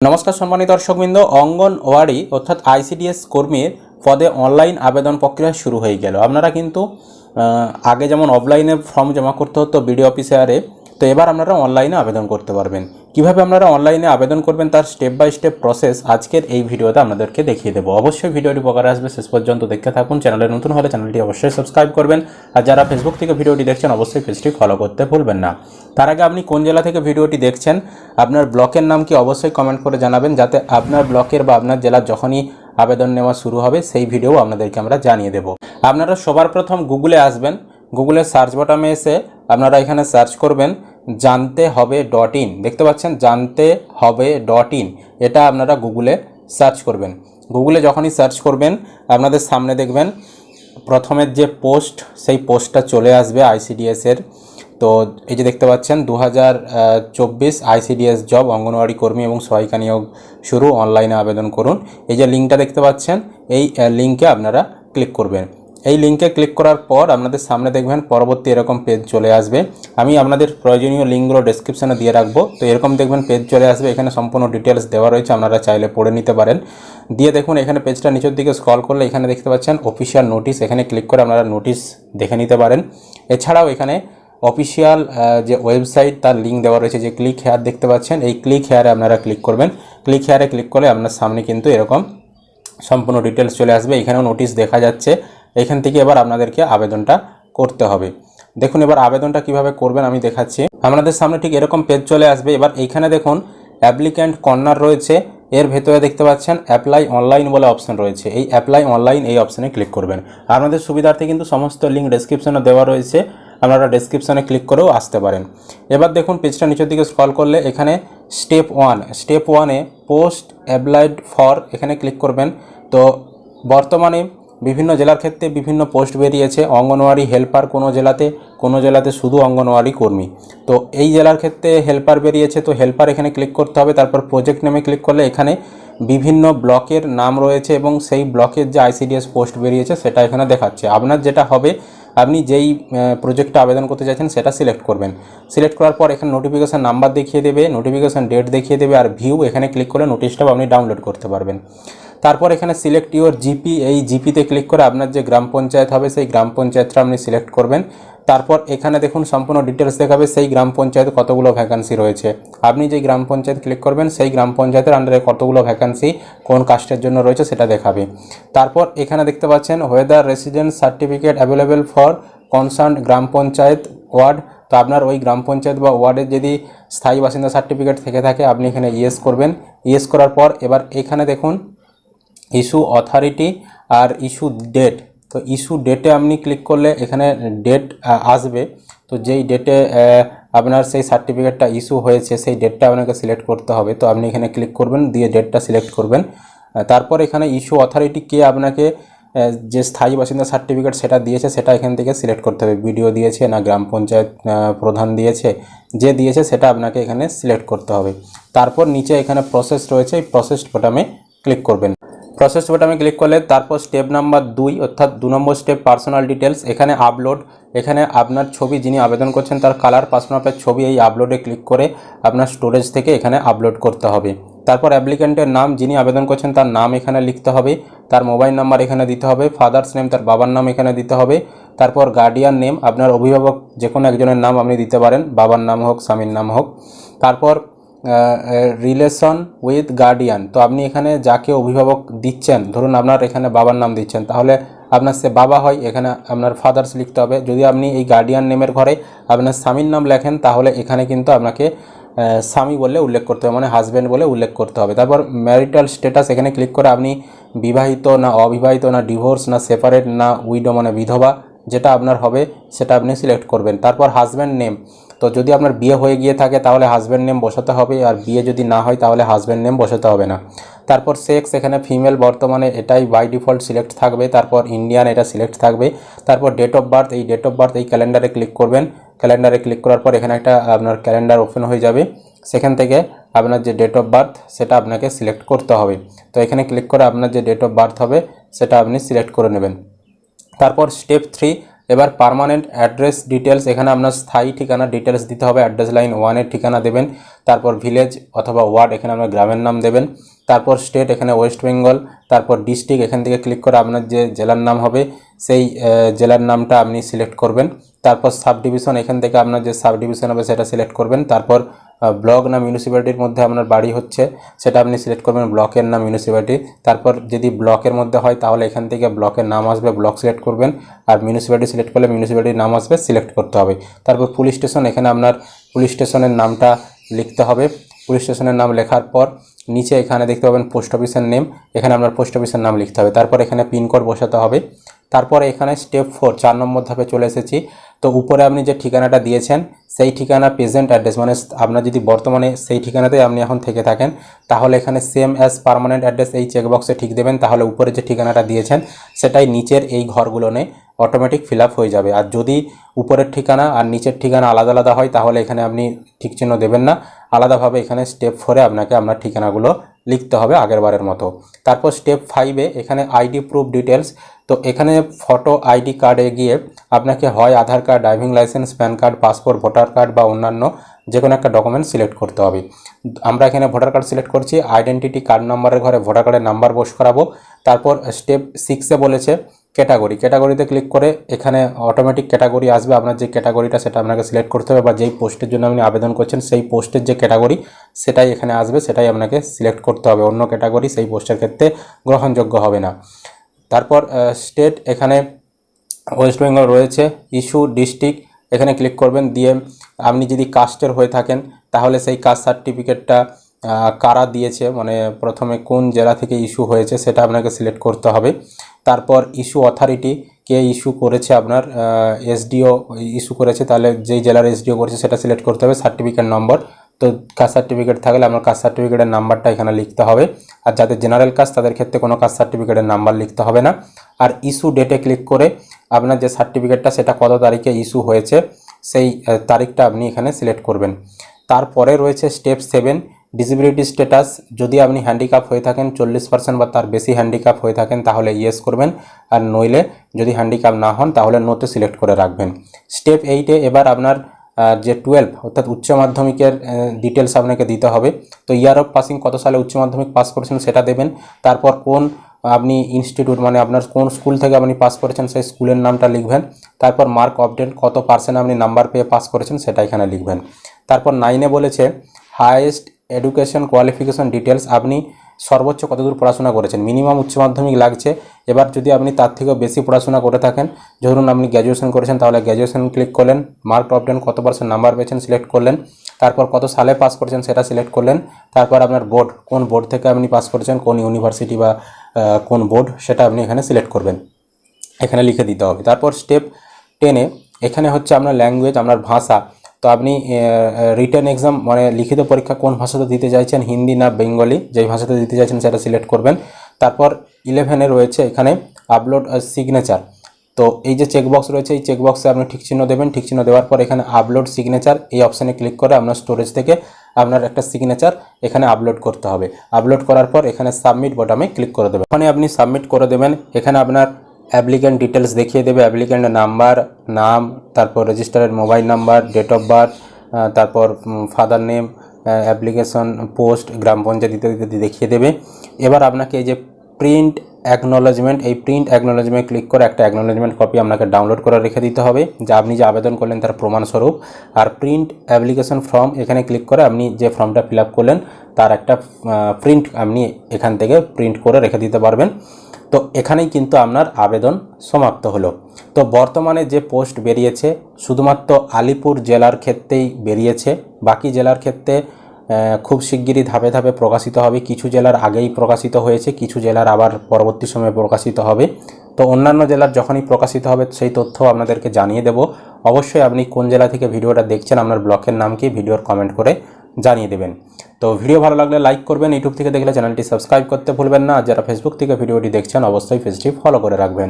নমস্কার সম্মানিত দর্শকবৃন্দ অঙ্গনওয়াড়ি অর্থাৎ আইসিডিএস কর্মীর পদে অনলাইন আবেদন প্রক্রিয়া শুরু হয়ে গেল। আপনারা কিন্তু আগে যেমন অফলাইনে ফর্ম জমা করতে হতো বিডিও অফিসারে তো এবার আপনারা অনলাইনে আবেদন করতে পারবেন। কীভাবে আপনারা অনলাইনে আবেদন করবেন তার স্টেপ বাই স্টেপ প্রসেস আজকের এই ভিডিওতে আপনাদেরকে দেখিয়ে দেবো। অবশ্যই ভিডিওটি উপকারে আসবে, শেষ পর্যন্ত দেখতে থাকুন। চ্যানেলে নতুন হলে চ্যানেলটি অবশ্যই সাবস্ক্রাইব করবেন। আর যারা ফেসবুক থেকে ভিডিওটি দেখছেন, অবশ্যই পেজটি ফলো করতে ভুলবেন না। তার আগে আপনি কোন জেলা থেকে ভিডিওটি দেখছেন, আপনার ব্লকের নাম কি অবশ্যই কমেন্ট করে জানাবেন, যাতে আপনার ব্লকের বা আপনার জেলার যখনই আবেদন নেওয়া শুরু হবে, সেই ভিডিও আপনাদেরকে আমরা জানিয়ে দেব। আপনারা সবার প্রথম গুগলে আসবেন। গুগলের সার্চ বটামে এসে আপনারা এখানে সার্চ করবেন জানতে হবে ডট ইন। দেখতে পাচ্ছেন, জানতে হবে ডট ইন। এটা আপনারা গুগলে সার্চ করবেন। গুগলে যখনই সার্চ করবেন, আপনাদের সামনে দেখবেন প্রথমের যে পোস্ট, সেই পোস্টটা চলে আসবে আইসিডিএস এর। তো এই যে দেখতে পাচ্ছেন দু হাজার চব্বিশ আইসিডিএস জব, অঙ্গনওয়াড়ি কর্মী এবং সহায়িকা নিয়োগ শুরু। অনলাইনে আবেদন করুন। এই যে লিঙ্কটা দেখতে পাচ্ছেন, এই লিঙ্কে আপনারা ক্লিক করবেন। এই লিঙ্কে ক্লিক করার পর আপনাদের সামনে দেখবেন পরবর্তী এরকম পেজ চলে আসবে। আমি আপনাদের প্রয়োজনীয় লিঙ্কগুলো ডেসক্রিপশনে দিয়ে রাখব। তো এরকম দেখবেন পেজ চলে আসবে। এখানে সম্পূর্ণ ডিটেলস দেওয়া রয়েছে। আপনারা চাইলে পড়ে নিতে পারেন। দিয়ে দেখুন, এখানে পেজটা নিচের দিকে স্ক্রল করলে এখানে দেখতে পাচ্ছেন অফিসিয়াল নোটিশ এখানে ক্লিক করে আপনারা নোটিশ দেখে নিতে পারেন। এছাড়াও এখানে অফিসিয়াল যে ওয়েবসাইট তার লিঙ্ক দেওয়া রয়েছে। যে ক্লিক হেয়ার দেখতে পাচ্ছেন, এই ক্লিক হেয়ারে আপনারা ক্লিক করবেন। ক্লিক হেয়ারে ক্লিক করলে আপনার সামনে কিন্তু এরকম সম্পূর্ণ ডিটেলস চলে আসবে। এখানেও নোটিশ দেখা যাচ্ছে। এখান থেকে এবার আপনাদেরকে আবেদনটা করতে হবে। দেখুন এবার আবেদনটা কীভাবে করবেন আমি দেখাচ্ছি। আপনাদের সামনে ঠিক এরকম পেজ চলে আসবে। এবার এইখানে দেখুন অ্যাপ্লিক্যান্ট কর্নার রয়েছে। এর ভেতরে দেখতে পাচ্ছেন অ্যাপ্লাই অনলাইন বলে অপশন রয়েছে। এই অ্যাপ্লাই অনলাইন এই অপশনে ক্লিক করবেন। আপনাদের সুবিধার্থে কিন্তু সমস্ত লিঙ্ক ডেসক্রিপশনে দেওয়া রয়েছে। আপনারা ডেসক্রিপশনে ক্লিক করেও আসতে পারেন। এবার দেখুন পেজটা নিচের দিকে স্ক্রল করলে এখানে স্টেপ ওয়ান স্টেপ ওয়ানে পোস্ট অ্যাপ্লাইড ফর এখানে ক্লিক করবেন। তো বর্তমানে বিভিন্ন জেলার ক্ষেত্রে বিভিন্ন পোস্ট বেরিয়েছে। অঙ্গনওয়াড়ি হেল্পার কোনো জেলাতে কোনো জেলাতে শুধু অঙ্গনওয়াড়ি কর্মী। তো এই জেলার ক্ষেত্রে হেল্পার বেরিয়েছে, তো হেল্পার এখানে ক্লিক করতে হবে। তারপর প্রজেক্ট নেমে ক্লিক করলে এখানে বিভিন্ন ব্লকের নাম রয়েছে এবং সেই ব্লকের যে আইসিডিএস পোস্ট বেরিয়েছে সেটা এখানে দেখাচ্ছে। আপনার যেটা হবে, আপনি যেই প্রজেক্টটা আবেদন করতে চাইছেন সেটা সিলেক্ট করবেন। সিলেক্ট করার পর এখানে নোটিফিকেশান নাম্বার দেখিয়ে দেবে নোটিফিকেশান ডেট দেখিয়ে দেবে আর ভিউ এখানে ক্লিক করে নোটিশটাও আপনি ডাউনলোড করতে পারবেন। তারপর এখানে সিলেক্ট ইউর জিপি এই জিপিতে ক্লিক করে আপনার যে গ্রাম পঞ্চায়েত হবে, সেই গ্রাম পঞ্চায়েতটা আপনি সিলেক্ট করবেন। তারপর এখানে দেখুন সম্পূর্ণ ডিটেলস দেখাবে, সেই গ্রাম পঞ্চায়েত কতগুলো ভ্যাকান্সি রয়েছে। আপনি যে গ্রাম পঞ্চায়েত ক্লিক করবেন, সেই গ্রাম পঞ্চায়েতের আন্ডারে কতগুলো ভ্যাকান্সি কোন কাস্টের জন্য রয়েছে সেটা দেখাবে। তারপর এখানে দেখতে পাচ্ছেন whether residence certificate available for concern gram panchayat ward তো আপনার ওই গ্রাম পঞ্চায়েত বা ওয়ার্ডের যদি স্থায়ী বাসিন্দা সার্টিফিকেট থেকে থাকে, আপনি এখানে ইয়েস করবেন। ইয়েস করার পর এবার এখানে দেখুন ইস্যু অথরিটি আর ইস্যু ডেট তো ইস্যু ডেটে আপনি ক্লিক করলে এখানে ডেট আসবে। তো যেই ডেটে আপনার সেই সার্টিফিকেটটা ইস্যু হয়েছে, সেই ডেটটা আপনাকে সিলেক্ট করতে হবে। তো আপনি এখানে ক্লিক করবেন, দিয়ে ডেটটা সিলেক্ট করবেন। তারপর এখানে ইস্যু অথরিটি কে আপনাকে যে স্থায়ী বাসিন্দা সার্টিফিকেট সেটা দিয়েছে, সেটা এখান থেকে সিলেক্ট করতে হবে। বিডিও দিয়েছে না, গ্রাম পঞ্চায়েত প্রধান দিয়েছে, যে দিয়েছে সেটা আপনাকে এখানে সিলেক্ট করতে হবে। তারপর নিচে এখানে প্রসেস রয়েছে, এই প্রসেস বোটামে ক্লিক করবেন। প্রসেস বোটামে ক্লিক করলে তারপর স্টেপ নাম্বার দুই, অর্থাৎ দু নম্বর স্টেপ পার্সোনাল ডিটেলস এখানে আপলোড এখানে আপনার ছবি যিনি আবেদন করছেন তার কালার পাসমাপের ছবি এই আপলোডে ক্লিক করে আপনার স্টোরেজ থেকে এখানে আপলোড করতে হবে। তারপর অ্যাপ্লিক্যান্টের নাম যিনি আবেদন করছেন তার নাম এখানে লিখতে হবে, তার মোবাইল নাম্বার এখানে দিতে হবে ফাদার্স নেম তার বাবার নাম এখানে দিতে হবে, তারপর গার্ডিয়ান নেম আপনার অভিভাবক যে কোনো একজনের নাম আপনি দিতে পারেন, বাবার নাম হোক, স্বামীর নাম হোক। তারপর রিলেশন উইথ গার্ডিয়ান তো আপনি এখানে যাকে অভিভাবক দিচ্ছেন, ধরুন আপনার এখানে বাবার নাম দিচ্ছেন, তাহলে আপনার সে বাবা হয়, এখানে আপনার ফাদার্স লিখতে হবে। যদি আপনি এই গার্ডিয়ান নেমের ঘরে আপনার স্বামীর নাম লেখেন, তাহলে এখানে কিন্তু আপনাকে স্বামী বলে উল্লেখ করতে হবে মানে হাজব্যান্ড বলে উল্লেখ করতে হবে। তারপর ম্যারিটাল স্ট্যাটাস এখানে ক্লিক করে আপনি বিবাহিত না অবিবাহিত, না ডিভোর্স না সেপারেট না উইডো মানে বিধবা, যেটা আপনার হবে, সেটা আপনি সিলেক্ট করবেন। তারপর হাজব্যান্ড নেম তো যদি আপনার বিয়ে হয়ে গিয়ে থাকে, তাহলে হাজব্যান্ড নেম বসাতে হবে, আর বিয়ে যদি না হয়, তাহলে হাজব্যান্ড নেম বসাতে হবে না। তারপর সেক্স এখানে ফিমেল বর্তমানে এটাই বাই ডিফল্ট সিলেক্ট থাকবে, তারপর ইন্ডিয়ান এটা সিলেক্ট থাকবে। তারপর ডেট অফ বার্থ এই ডেট অফ বার্থ এই ক্যালেন্ডারে ক্লিক করবেন। ক্যালেন্ডারে ক্লিক করার পর এখানে একটা, আপনার ক্যালেন্ডার ওপেন হয়ে যাবে। সেখান থেকে আপনার যে ডেট অফ বার্থ সেটা আপনাকে সিলেক্ট করতে হবে। তো এখানে ক্লিক করে আপনার যে ডেট অফ বার্থ হবে, সেটা আপনি সিলেক্ট করে নেবেন। তারপর স্টেপ থ্রি এবার পারমানেন্ট অ্যাড্রেস ডিটেলস এখানে আপনার স্থায়ী ঠিকানা ডিটেলস দিতে হবে অ্যাড্রেস লাইন ওয়ানের ঠিকানা দেবেন, তারপর ভিলেজ অথবা ওয়ার্ড এখানে আপনার গ্রামের নাম দেবেন, তারপর স্টেট এখানে ওয়েস্ট বেঙ্গল তারপর ডিস্ট্রিক্ট এখান থেকে ক্লিক করে আপনার যে জেলার নাম হবে সেই জেলার নামটা আপনি সিলেক্ট করবেন। তারপর সাব ডিভিশন এখান থেকে আপনার যে সাব ডিভিশন হবে সেটা সিলেক্ট করবেন। তারপর ব্লক না মিউনিসিপ্যালিটির মধ্যে আপনার বাড়ি হচ্ছে, সেটা আপনি সিলেক্ট করবেন ব্লকের নাম মিউনিসিপ্যালিটি তারপর যদি ব্লকের মধ্যে হয়, তাহলে এখান থেকে ব্লকের নাম আসবে ব্লক সিলেক্ট করবেন। আর মিউনিসিপ্যালিটি সিলেক্ট করলে মিউনিসিপ্যালিটির নাম আসবে সিলেক্ট করতে হবে। তারপর পুলিশ স্টেশন এখানে আপনার পুলিশ স্টেশনের নামটা লিখতে হবে। পুলিশ স্টেশনের নাম লেখার পর, নিচে এখানে দেখতে পাবেন পোস্ট অফিসের নেম এখানে আপনার পোস্ট অফিসের নাম লিখতে হবে। তারপর এখানে পিনকোড বসাতে হবে। তারপরে এখানে স্টেপ ফোর চার নম্বর ধাপে চলে এসেছি। তো উপরে আপনি যে ঠিকানাটা দিয়েছেন, সেই ঠিকানা প্রেজেন্ট অ্যাড্রেস মানে আপনার যদি বর্তমানে সেই ঠিকানাতেই আপনি এখন থেকে থাকেন, তাহলে এখানে সেম অ্যাজ পার্মানেন্ট অ্যাড্রেস এই চেকবক্সে ঠিক দেবেন। তাহলে উপরে যে ঠিকানাটা দিয়েছেন, সেটাই নিচের এই ঘরগুলো ঘরগুলোনে অটোমেটিক ফিল হয়ে যাবে। আর যদি উপরের ঠিকানা আর নিচের ঠিকানা আলাদা আলাদা হয়, তাহলে এখানে আপনি ঠিক চিহ্ন দেবেন না। আলাদাভাবে এখানে স্টেপ ফোরে আপনাকে আপনার ঠিকানাগুলো লিখতে হবে আগের বারের মতো। তারপর স্টেপ ফাইভে এখানে আইডি প্রুফ ডিটেলস তো এখানে ফটো আইডি কার্ডে গিয়ে আপনাকে হয় Aadhaar card driving licence PAN card passport voter card বা অন্যান্য যে কোনো একটা ডকুমেন্ট সিলেক্ট করতে হবে। আমরা এখানে ভোটার কার্ড সিলেক্ট করছি আইডেন্টিটি কার্ড নাম্বারের ঘরে ভোটার কার্ডের নাম্বার বস করাবো। তারপর স্টেপ সিক্সে বলেছে ক্যাটাগরি ক্যাটাগরিতে ক্লিক করে এখানে অটোমেটিক ক্যাটাগরি আসবে। আপনার যে ক্যাটাগরিটা সেটা আপনাকে সিলেক্ট করতে হবে বা যেই পোস্টের জন্য আপনি আবেদন করছেন সেই পোস্টের যে ক্যাটাগরি সেটাই এখানে আসবে, সেটাই আপনাকে সিলেক্ট করতে হবে। অন্য ক্যাটাগরি সেই পোস্টের ক্ষেত্রে গ্রহণযোগ্য হবে না। তারপর স্টেট এখানে ওয়েস্ট বেঙ্গল রয়েছে ইস্যু ডিস্ট্রিক্ট এখানে ক্লিক করবেন, দিয়ে আপনি যদি কাস্টের হয়ে থাকেন, তাহলে সেই কাস্ট সার্টিফিকেটটা কারা দিয়েছে মানে প্রথমে কোন জেলা থেকে ইস্যু হয়েছে, সেটা আপনাকে সিলেক্ট করতে হবে। তারপর ইস্যু অথরিটি কে ইস্যু করেছে আপনার এসডিও ইস্যু করেছে, তাহলে যেই জেলার এসডিও করেছে, সেটা সিলেক্ট করতে হবে সার্টিফিকেট নম্বর তো কাস্ট সার্টিফিকেট থাকলে আপনার কাস্ট সার্টিফিকেটের নাম্বারটা এখানে লিখতে হবে। আর যাদের জেনারেল কাস্ট, তাদের ক্ষেত্রে কোনো কাস্ট সার্টিফিকেটের নাম্বার লিখতে হবে না। আর ইস্যু ডেটে ক্লিক করে আপনার যে সার্টিফিকেটটা, সেটা কত তারিখে ইস্যু হয়েছে, সেই তারিখটা আপনি এখানে সিলেক্ট করবেন। তারপরে রয়েছে স্টেপ সেভেন, ডিসেবিলিটি স্ট্যাটাস। যদি আপনি হ্যান্ডিক্যাপ হয়ে থাকেন, চল্লিশ পার্সেন্ট বা তার বেশি হ্যান্ডিক্যাপ হয়ে থাকেন, তাহলে ইয়েস করবেন। আর নইলে যদি হ্যান্ডিক্যাপ না হন, তাহলে নোতে সিলেক্ট করে রাখবেন। স্টেপ এইটে এবার আপনার আহ, যে টুয়েলভ অর্থাৎ উচ্চ মাধ্যমিকের ডিটেলস আপনাকে দিতে হবে। তো ইয়ার অফ পাসিং কত সালে উচ্চ মাধ্যমিক পাস করেছেন সেটা দেবেন। তারপর কোন আপনি ইনস্টিটিউট মানে আপনার কোন স্কুল থেকে আপনি পাস করেছেন সেই স্কুলের নামটা লিখবেন। তারপর মার্ক অপডেট কত পার্সেন্ট আপনি নাম্বার পেয়ে পাস করেছেন সেটা এখানে লিখবেন। তারপর নাইনে বলেছে হায়েস্ট এডুকেশন কোয়ালিফিকেশন ডিটেলস আপনি সর্বোচ্চ কতদূর পড়াশোনা করেছেন? মিনিমাম উচ্চ মাধ্যমিক লাগছে। এবার যদি আপনি তার থেকেও বেশি পড়াশোনা করে থাকেন, ধরুন আপনি গ্র্যাজুয়েশন করেছেন, তাহলে গ্র্যাজুয়েশন ক্লিক করলেন মার্ক টপ টেন কত পার্সেন্ট নাম্বার পেয়েছেন সিলেক্ট করলেন, তারপর কত সালে পাস করেছেন সেটা সিলেক্ট করলেন, তারপর আপনার বোর্ড কোন বোর্ড থেকে আপনি পাস করেছেন, কোন ইউনিভার্সিটি বা কোন বোর্ড সেটা আপনি এখানে সিলেক্ট করবেন। এখানে লিখে দিতে হবে। তারপর স্টেপ টেনে এখানে হচ্ছে আপনার ল্যাঙ্গুয়েজ আপনার ভাষা তো আপনি রিটার্ন এক্সাম মানে লিখিত পরীক্ষা কোন ভাষাতে দিতে চাইছেন? হিন্দি না বেঙ্গলি? যেই ভাষাতে দিতে চাইছেন সেটা সিলেক্ট করবেন। তারপর ইলেভেনে রয়েছে এখানে আপলোড সিগনেচার তো এই যে চেকবক্স রয়েছে, এই চেকবক্সে আপনি ঠিক চিহ্ন দেবেন। ঠিক চিহ্ন দেওয়ার পর এখানে আপলোড সিগনেচার এই অপশানে ক্লিক করে আপনার স্টোরেজ থেকে আপনার একটা সিগনেচার এখানে আপলোড করতে হবে। আপলোড করার পর এখানে সাবমিট বটামে ক্লিক করে দেবেন। ওখানে আপনি সাবমিট করে দেবেন, এখানে আপনার অ্যাপ্লিক্যান্ট ডিটেলস দেখিয়ে দেবে, অ্যাপ্লিক্যান্টের নাম্বার, নাম, তারপর রেজিস্টারের mobile number date of birth তারপর ফাদার নেম অ্যাপ্লিকেশন পোস্ট গ্রাম পঞ্চায়েত ইত্যাদি দেখিয়ে দেবে। এবার আপনাকে এই যে প্রিন্ট অ্যাকনোলজমেন্ট এই প্রিন্ট অ্যাকনোলজমেন্ট ক্লিক করে একটা অ্যাকনোলজমেন্ট কপি আপনাকে ডাউনলোড করে রেখে দিতে হবে। যা আপনি যে আবেদন করলেন তার প্রমাণস্বরূপ। আর প্রিন্ট অ্যাপ্লিকেশন ফর্ম এখানে ক্লিক করে আপনি যে ফর্মটা ফিল করলেন, তার একটা প্রিন্ট আপনি এখান থেকে প্রিন্ট করে রেখে দিতে পারবেন। তো এখানেই কিন্তু আপনার আবেদন সমাপ্ত হলো। তো বর্তমানে যে পোস্ট বেরিয়েছে, শুধুমাত্র আলিপুর জেলার ক্ষেত্রেই বেরিয়েছে। বাকি জেলার ক্ষেত্রে খুব শিগগিরই ধাপে ধাপে প্রকাশিত হবে। কিছু জেলার আগেই প্রকাশিত হয়েছে, কিছু জেলার আবার পরবর্তী সময়ে প্রকাশিত হবে। তো অন্যান্য জেলার যখনই প্রকাশিত হবে, সেই তথ্য আপনাদেরকে জানিয়ে দেব। অবশ্যই আপনি কোন জেলা থেকে ভিডিওটা দেখছেন, আপনার ব্লকের নাম কি, ভিডিওর কমেন্ট করে জানিয়ে দেবেন। তো ভিডিও ভালো লাগলে লাইক করবেন ইউটিউব থেকে দেখলে চ্যানেলটি সাবস্ক্রাইব করতে ভুলবেন না। আর যারা ফেসবুক থেকে ভিডিওটি দেখছেন, অবশ্যই পেজটি ফলো করে রাখবেন।